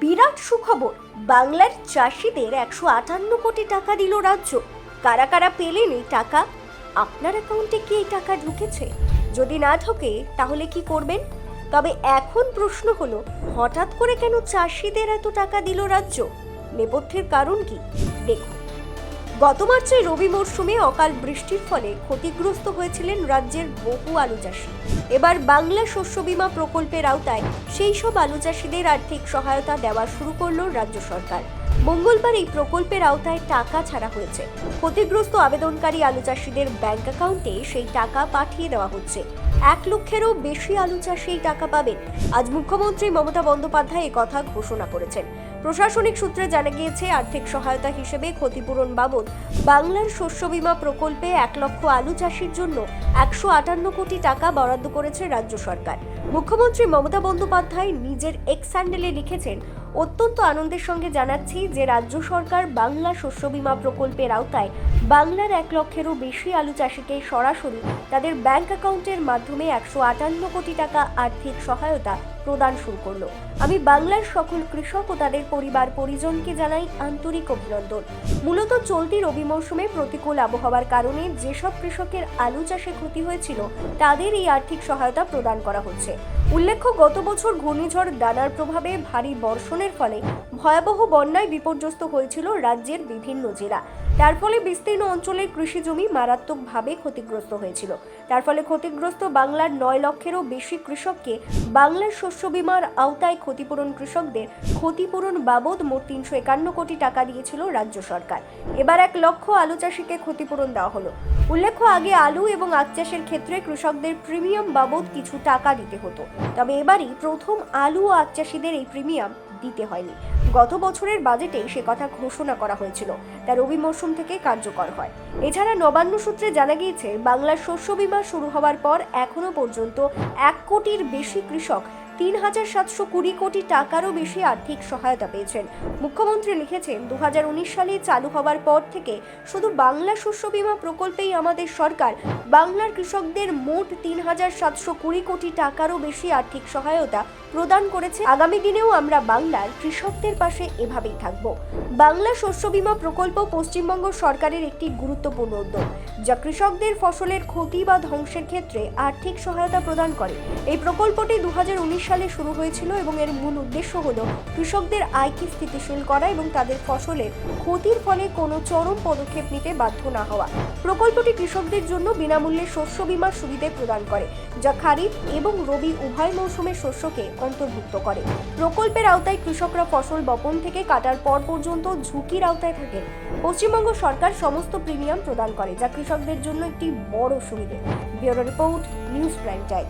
বিরাট সুখবর। বাংলার চাষিদের একশো আটান্ন কোটি টাকা দিল রাজ্য। কারা কারা পেলেন এই টাকা? আপনার অ্যাকাউন্টে কি এই টাকা ঢুকেছে? যদি না ঢোকে, তাহলে কি করবেন? তবে এখন প্রশ্ন হলো, হঠাৎ করে কেন চাষিদের এত টাকা দিল রাজ্য? নেপথ্যের কারণ কি? দেখুন। গত মার্চে রবি মরশুমে অকাল বৃষ্টির ফলে ক্ষতিগ্রস্ত হয়েছিলেন রাজ্যের বহু আলু চাষি। এবার বাংলা শস্য বিমা প্রকল্পের আওতায় সেই সব আলু চাষিদের আর্থিক সহায়তা দেওয়া শুরু করল রাজ্য সরকার। মঙ্গলবার এই প্রকল্পের আওতায় টাকা ছাড়া হয়েছে। ক্ষতিগ্রস্ত আবেদনকারী আলু চাষিদের ব্যাংক অ্যাকাউন্টে সেই টাকা পাঠিয়ে দেওয়া হচ্ছে। এক লক্ষেরও বেশি আলু চাষি টাকা পাবেন। আজ মুখ্যমন্ত্রী মমতা বন্দ্যোপাধ্যায় কথা ঘোষণা করেছেন। প্রশাসনিক সূত্রে জানা গিয়েছে, আর্থিক সহায়তা হিসেবে ক্ষতিপূরণ বাবদ বাংলার শস্য বীমা প্রকল্পে এক লক্ষ আলু চাষির জন্য একশো আটান্ন কোটি টাকা বরাদ্দ করেছে রাজ্য সরকার। মুখ্যমন্ত্রী মমতা বন্দ্যোপাধ্যায় নিজের এক্স হ্যান্ডেলে লিখেছেন অত্যন্ত আনন্দের সঙ্গে জানাচ্ছি যে রাজ্য সরকার বাংলা শস্য বীমা প্রকল্পের আওতায় বাংলার এক লক্ষেরও বেশি আলু চাষিকে সরাসরি তাদের ব্যাংক অ্যাকাউন্টের মাধ্যমে একশো আটান্ন কোটি টাকা আর্থিক সহায়তা প্রদান শুরু করল। আমি বাংলার সকল কৃষক ও তাদের পরিবার পরিজনকে জানাই আন্তরিক অভিনন্দন। মূলত চলতি রবি মৌসুমে প্রতিকূল আবহাওয়ার কারণে যেসব কৃষকের আলু চাষে ক্ষতি হয়েছিল, তাদের এই আর্থিক সহায়তা প্রদান করা হচ্ছে। উল্লেখ্য, গত বছর ঘূর্ণিঝড় ডানার প্রভাবে ভারী বর্ষণের ফলে ভয়াবহ বন্যায় বিপর্যস্ত হয়েছিল রাজ্যের বিভিন্ন জেলা। তার ফলে বিস্তীর্ণ অঞ্চলের কৃষি জমি মারাত্মকভাবে ক্ষতিগ্রস্ত হয়েছিল। তার ফলে ক্ষতিগ্রস্ত বাংলার নয় লক্ষেরও বেশি কৃষককে বাংলার শস্য বীমার আওতায় ক্ষতিপূরণ কৃষকদের ক্ষতিপূরণ বাবদ মোট তিনশো একান্ন কোটি টাকা দিয়েছিল রাজ্য সরকার। এবার এক লক্ষ আলু চাষিকে ক্ষতিপূরণ দেওয়া হলো। উল্লেখ্য, আগে আলু এবং আখ চাষের ক্ষেত্রে কৃষকদের প্রিমিয়াম বাবদ কিছু টাকা দিতে হতো। তবে এবারই প্রথম আলু ও আখ চাষিদের এই প্রিমিয়াম দিতে হয়নি। গত বছরের বাজেটে সে কথা ঘোষণা করা হয়েছিল। তা রবি মরশুম থেকে কার্যকর হয়। এছাড়া নবান্ন সূত্রে জানা গিয়েছে, বাংলার শস্য বীমা শুরু হওয়ার পর এখনও পর্যন্ত এক কোটির বেশি কৃষক তিন হাজার সাতশো কুড়ি কোটি টাকারও বেশি আর্থিক সহায়তা পেয়েছেন। মুখ্যমন্ত্রী লিখেছেন দু সালে চালু হওয়ার পর থেকে শুধু বাংলা শস্য বীমা প্রকল্পেই আমাদের সরকার, বাংলার কৃষকদের মোট তিন হাজার সাতশো কুড়ি কোটি টাকারও বেশি আর্থিক সহায়তা প্রদান করেছে। আগামী দিনেও আমরা বাংলার কৃষকদের পাশে এভাবেই থাকব। বাংলা শস্য বীমা প্রকল্প পশ্চিমবঙ্গ সরকারের একটি গুরুত্বপূর্ণ উদ্যোগ, যা কৃষকদের ফসলের ক্ষতি বা ধ্বংসের ক্ষেত্রে আর্থিক সহায়তা প্রদান করে। এই প্রকল্পটি দু হাজার উনিশ সালে শুরু হয়েছিল এবং এর মূল উদ্দেশ্য হল কৃষকদের আয়কে স্থিতিশীল করা এবং তাদের ফসলের ক্ষতির ফলে কোনো চরম পদক্ষেপ নিতে বাধ্য না হওয়া। প্রকল্পটি কৃষকদের জন্য বিনামূল্যে শস্য বীমার সুবিধে প্রদান করে, যা খারিফ এবং রবি উভয় মৌসুমের শস্যকে অন্তর্ভুক্ত করে। প্রকল্পের আওতায় কৃষকরা ফসল বপন থেকে কাটার পর পর্যন্ত ঝুঁকির আওতায় থাকেন। পশ্চিমবঙ্গ সরকার সমস্ত প্রিমিয়াম প্রদান করে, যা কৃষকদের জন্য একটি বড় সুবিধে। Bureau report, news prime time.